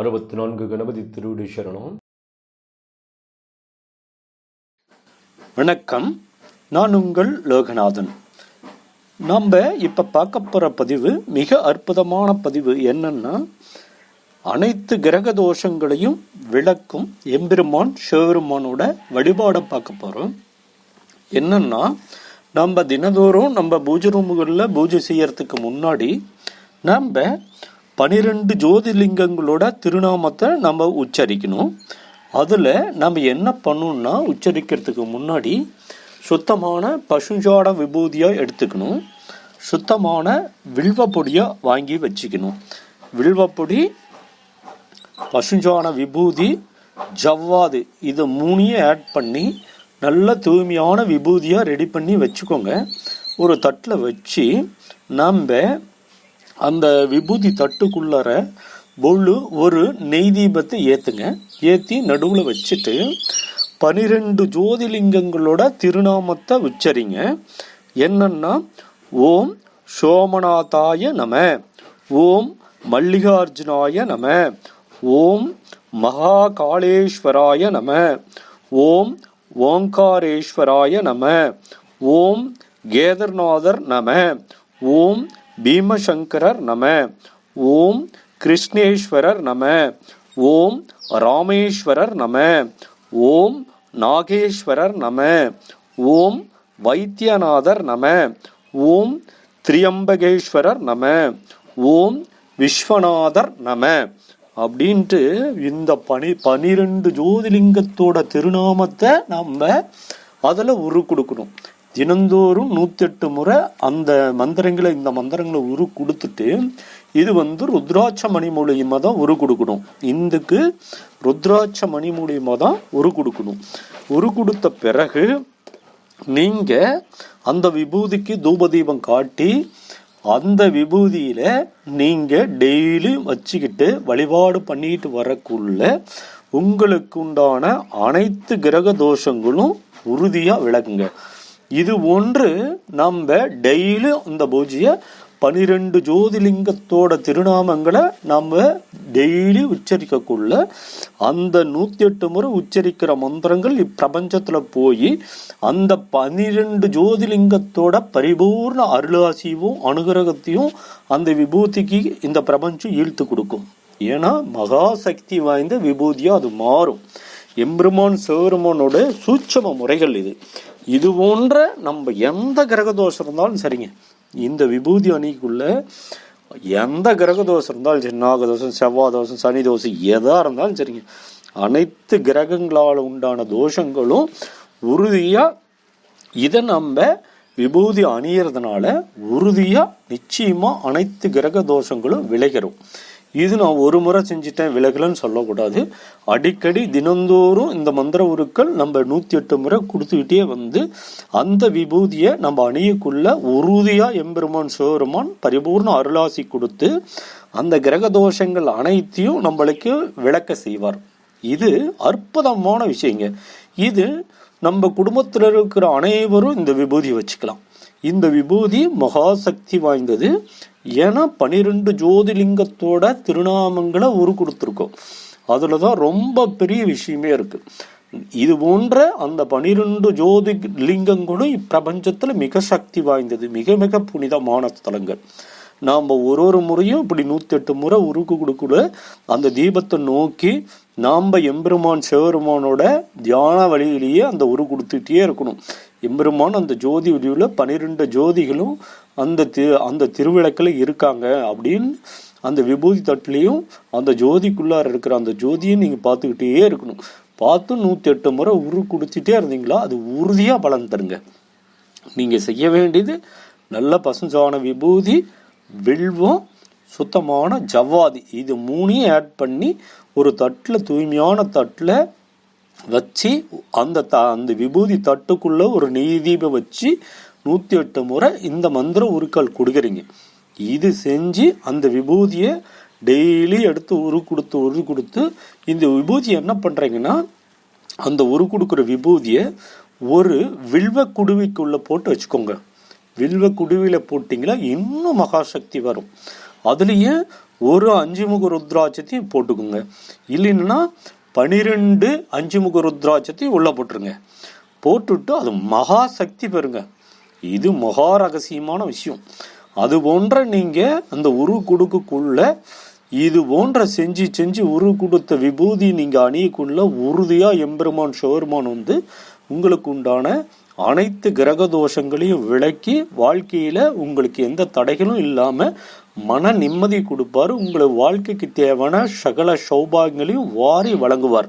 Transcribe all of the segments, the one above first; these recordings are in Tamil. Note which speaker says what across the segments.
Speaker 1: அறுபத்தி நான்கு கணபதி திருவிடு சரணம்.
Speaker 2: வணக்கம். நான் உங்கள் லோகநாதன். நம்ம இப்போ பார்க்க போகிற பதிவு மிக அற்புதமான பதிவு என்னன்னா அனைத்து கிரக தோஷங்களையும் விளக்கும் எம்பெருமான் சிவபெருமானோட வழிபாடை பார்க்க போகிறோம் என்னன்னா நம்ம தினதோறும் நம்ம பூஜை ரூமுகளில் பூஜை செய்யறதுக்கு முன்னாடி நம்ம பனிரெண்டு ஜோதிலிங்கங்களோட திருநாமத்தை நம்ம உச்சரிக்கணும். அதில் நம்ம என்ன பண்ணணும்னா உச்சரிக்கிறதுக்கு முன்னாடி சுத்தமான பசுஞ்சாட விபூதியாக எடுத்துக்கணும். சுத்தமான வில்வ பொடியாக வாங்கி வச்சுக்கணும். வில்வப்பொடி பசுஞ்சாண விபூதி ஜவ்வாது இதை மூணையும் ஆட் பண்ணி நல்ல தூய்மையான விபூதியாக ரெடி பண்ணி வச்சுக்கோங்க. ஒரு தட்டில் வச்சு நம்ம அந்த விபூதி தட்டுக்குள்ளார பொல்லு ஒரு நெய் தீபத்தை ஏற்றுங்க ஏற்றி நடுவில் வச்சுட்டு பனிரெண்டு ஜோதிலிங்கங்களோட திருநாமத்தை உச்சரிங்க. என்னன்னா ஓம் சோமநாதாய நம ஓம் மல்லிகார்ஜுனாய நம ஓம் மகாகாளேஸ்வராய நம ஓம் ஓங்காரேஸ்வராய நம ஓம் கேதர்நாதர் நம ஓம் பீமசங்கரர் நம ஓம் கிருஷ்ணேஸ்வரர் நம ஓம் ராமேஸ்வரர் நம ஓம் நாகேஸ்வரர் நம ஓம் வைத்தியநாதர் நம ஓம் திரியம்பகேஸ்வரர் நம ஓம் விஸ்வநாதர் நம அப்படின்ட்டு இந்த பனி பனிரெண்டு ஜோதிலிங்கத்தோட திருநாமத்தை நம்ம அதில் உரு கொடுக்கணும். தினந்தோறும் நூத்தெட்டு முறை அந்த மந்திரங்களை இந்த மந்திரங்களை உரு கொடுத்துட்டு இது வந்து ருத்ராட்ச மணி மூலியமாக தான் உரு கொடுக்கணும். இந்துக்கு ருத்ராட்ச மணி மூலியமாக தான் உரு கொடுக்கணும். உரு கொடுத்த பிறகு நீங்க அந்த விபூதிக்கு தூபதீபம் காட்டி அந்த விபூதியில நீங்க டெய்லி வச்சுக்கிட்டு வழிபாடு பண்ணிட்டு வரக்குள்ள உங்களுக்கு உண்டான அனைத்து கிரக தோஷங்களும் உறுதியா விளக்குங்க. இது ஒன்று நம்ம டெய்லி இந்த பூஜையை பனிரெண்டு ஜோதிலிங்கத்தோட திருநாமங்களை நம்ம டெய்லி உச்சரிக்கக்குள்ள அந்த நூற்றி எட்டு முறை உச்சரிக்கிற மந்திரங்கள் இப்பிரபஞ்சத்தில் போய் அந்த பனிரெண்டு ஜோதிலிங்கத்தோட பரிபூர்ண அருளாசியும் அனுகிரகத்தையும் அந்த விபூதிக்கு இந்த பிரபஞ்சம் ஈழ்த்து கொடுக்கும். ஏன்னா மகா சக்தி வாய்ந்த விபூதியாக அது மாறும். எம்பெருமான் சிவருமானோட சூட்சம முறைகள் இது. இது போன்ற நம்ம எந்த கிரக தோஷம் இருந்தாலும் சரிங்க. இந்த விபூதி அணிக்குள்ள எந்த கிரக தோஷம் இருந்தாலும் சரி நாகதோஷம் செவ்வாய் தோஷம் சனி தோஷம் எதாக இருந்தாலும் சரிங்க. அனைத்து கிரகங்களால் உண்டான தோஷங்களும் உறுதியாக இதை நம்ம விபூதி அணியறதுனால உறுதியாக நிச்சயமாக அனைத்து கிரக தோஷங்களும் விளைகிறோம். இது நான் ஒரு முறை செஞ்சுட்டேன் விலகலன்னு சொல்லக்கூடாது. அடிக்கடி தினந்தோறும் இந்த மந்திர உருக்கள் நம்ம நூற்றி எட்டு முறை கொடுத்துக்கிட்டே வந்து அந்த விபூதியை நம்ம அணியக்குள்ள உறுதியாக எம்பெருமான் சிவபெருமான் பரிபூர்ண அருளாசி கொடுத்து அந்த கிரக தோஷங்கள் அனைத்தையும் நம்மளுக்கு விளக்க செய்வார். இது அற்புதமான விஷயங்க. இது நம்ம குடும்பத்தில் இருக்கிற அனைவரும் இந்த விபூதி வச்சுக்கலாம். இந்த விபூதி மகாசக்தி வாய்ந்தது ஏன்னா பனிரெண்டு ஜோதிலிங்கத்தோட திருநாமங்களை உரு கொடுத்துருக்கோம் அதில் தான் ரொம்ப பெரிய விஷயமே இருக்குது இது போன்ற அந்த பனிரெண்டு ஜோதி லிங்கங்களும் இப்பிரபஞ்சத்தில் மிக சக்தி வாய்ந்தது. மிக மிக புனிதமான ஸ்தலங்கள். நாம் ஒரு ஒரு முறையும் இப்படி நூற்றி எட்டு முறை உருக்கு கொடுக்குற அந்த தீபத்தை நோக்கி நாம் எம்பெருமான் சிவபெருமானோட தியான வழியிலேயே அந்த உரு கொடுத்துட்டே இருக்கணும். எம்பெருமான் அந்த ஜோதி வடிவில் பனிரெண்டு ஜோதிகளும் அந்த தி அந்த திருவிளக்கில் இருக்காங்க அப்படின்னு அந்த விபூதி தட்டுலேயும் அந்த ஜோதிக்குள்ளார இருக்கிற அந்த ஜோதியை நீங்கள் பார்த்துக்கிட்டே இருக்கணும். பார்த்து நூற்றி எட்டு முறை உரு கொடுத்துட்டே இருந்தீங்களா அது உறுதியாக பலன் தருங்க. நீங்கள் செய்ய வேண்டியது நல்ல பசுஞ்சான விபூதி வில்வம் சுத்தமான ஜவ்வாதி. இது மூணையும் ஆட் பண்ணி ஒரு தட்டில் தூய்மையான தட்டில் வச்சு அந்த த அந்த விபூதி தட்டுக்குள்ளே ஒரு நெய் தீபம் வச்சு நூற்றி எட்டு முறை இந்த மந்திர உருக்கள் கொடுக்குறீங்க. இது செஞ்சு அந்த விபூதியை டெய்லி எடுத்து உரு கொடுத்து உரு கொடுத்து இந்த விபூதியை என்ன பண்ணுறீங்கன்னா அந்த உரு கொடுக்குற விபூதியை ஒரு வில்வ குடுவிக்குள்ளே போட்டு வச்சுக்கோங்க. வில்வ குடுவில போட்டிங்களா? இன்னும் மகாசக்தி வரும். அதுலேயே ஒரு அஞ்சு முக ருத்ராட்சத்தையும் போட்டுக்குங்க. இல்லைன்னா பனிரெண்டு அஞ்சு முக ருத்ராட்சத்தையும் உள்ளே போட்டுருங்க. போட்டுட்டு அது மகா சக்தி பெறுங்க. இது மகா ரகசியமான விஷயம். அது போன்ற நீங்கள் அந்த உரு குடுக்குக்குள்ள இது போன்ற செஞ்சு செஞ்சு உரு கொடுத்த விபூதி நீங்கள் அணியக்குள்ள உறுதியாக எம்பெருமான் ஷோர்மான் வந்து உங்களுக்கு உண்டான அனைத்து கிரக தோஷங்களையும் விளக்கி வாழ்க்கையில் உங்களுக்கு எந்த தடைகளும் இல்லாமல் மன நிம்மதி கொடுப்பாரு. உங்களை வாழ்க்கைக்கு தேவையான சகல சௌபாகியங்களையும் வாரி வழங்குவார்.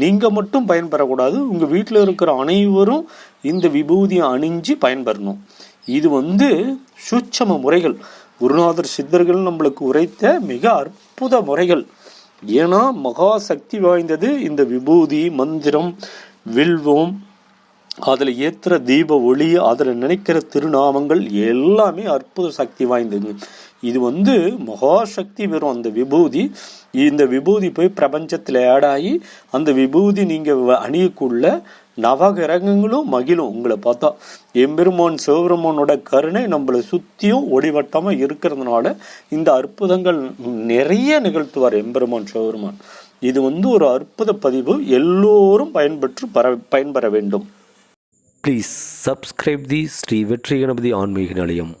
Speaker 2: நீங்கள் மட்டும் பயன்பெறக்கூடாது. உங்கள் வீட்டில் இருக்கிற அனைவரும் இந்த விபூதியை அணிஞ்சு பயன்பெறணும். இது வந்து சூட்சம முறைகள். குருநாதர் சித்தர்கள் நம்மளுக்கு உரைத்த மிக அற்புத முறைகள். ஏன்னா மகா சக்தி வாய்ந்தது இந்த விபூதி மந்திரம் வில்வம் அதில் ஏற்றுற தீப ஒளி அதில் நினைக்கிற திருநாமங்கள் எல்லாமே அற்புத சக்தி வாய்ந்தது. இது வந்து மகாசக்தி சக்தி அந்த விபூதி. இந்த விபூதி போய் பிரபஞ்சத்தில் ஆடாகி அந்த விபூதி நீங்கள் அணியக்குள்ள நவகிரகங்களும் மகிழும். உங்களை பார்த்தா எம்பெருமான் சிவபெருமானோட கருணை நம்மளை சுற்றியும் ஒளிவட்டமாக இருக்கிறதுனால இந்த அற்புதங்கள் நிறைய நிகழ்த்துவார் எம்பெருமான் சிவபெருமான். இது வந்து ஒரு அற்புத பதிவு. எல்லோரும் பயன்பெற்று பர பயன்பெற வேண்டும்.
Speaker 1: ப்ளீஸ் சப்ஸ்கிரைப் தி ஸ்ரீ வெற்றி கணபதி ஆன்மீக நிலையம்